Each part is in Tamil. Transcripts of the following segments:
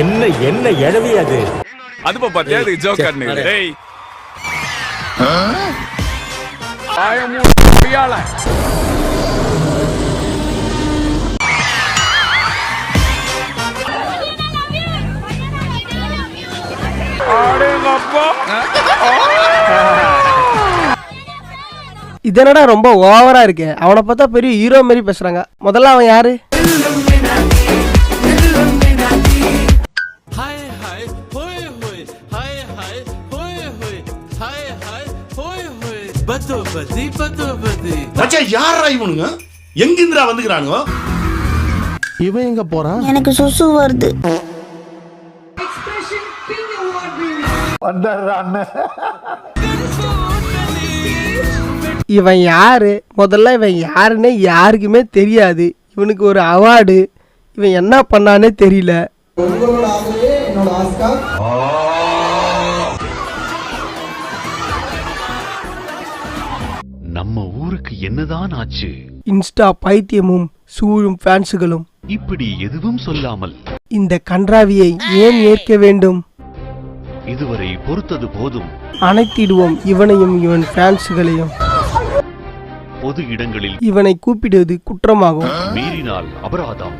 என்ன என்ன எழவி அது? அது பாத்தியா? அது ஜோக் சரி, காட்டுனது வரேன். டேய். ஆயமூ பியால அடேங்கப்பா இது என்னடா ரொம்ப ஓவரா இருக்கு. அவனை பார்த்தா பெரிய ஹீரோ மாதிரி பேசுறாங்க. முதல்ல அவன் யாரு? மச்சான் யாரா இவனுங்க? எங்கிந்திரா வந்துக்கிறானுங்க? இவன் எங்க போறான்? எனக்கு சுசு வருது. இவன் யாரு? முதல்ல இவன் யாருன்னே யாருக்குமே தெரியாது. இவனுக்கு ஒரு அவார்டு. இவன் என்ன பண்ணானே தெரியல. நம்ம ஊருக்கு என்னதான் ஆச்சு? இன்ஸ்டா பைத்தியமும் சூழும் ஃபேன்ஸுகளும் இப்படி எதுவும் சொல்லாமல். இந்த கன்றாவியை ஏன் ஏற்க வேண்டும்? இதுவரை பொறுத்தது போதும். அணைத்திடுவோம் இவனையும் இவன் ஃபேன்ஸுகளையும் பொது இடங்களில் இவனை கூப்பிடுவது குற்றமாகும். மீறினால் அபராதம்.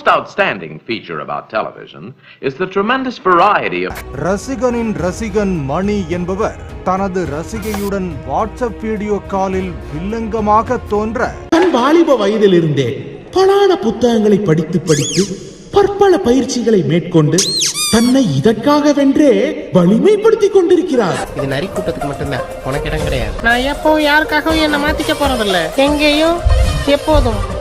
Most outstanding feature about television is the tremendous variety of ரசிகனின் ரசிகன் மணி என்பவர் தனது ரசிகையுடன் வாட்ஸ்அப் வீடியோ காலில் வில்லங்கமாக தோன்ற தன் வாலிப வயதிலிருந்தே பலான புத்தகங்களை படித்து படித்து பற்பல பயிற்சிகளை மேற்கொண்டு தன்னை இதற்காகவென்றே வலிமைப்படுத்திக் கொண்டிருக்கிறார். இது நரி கூட்டத்துக்கு மட்டும்தான். உனக்கு இடம் கிடையாது. நான் எப்போ யாருக்காகவும் என்ன மாத்திக்க போறதில்ல. எங்கேயும் எப்போதும்.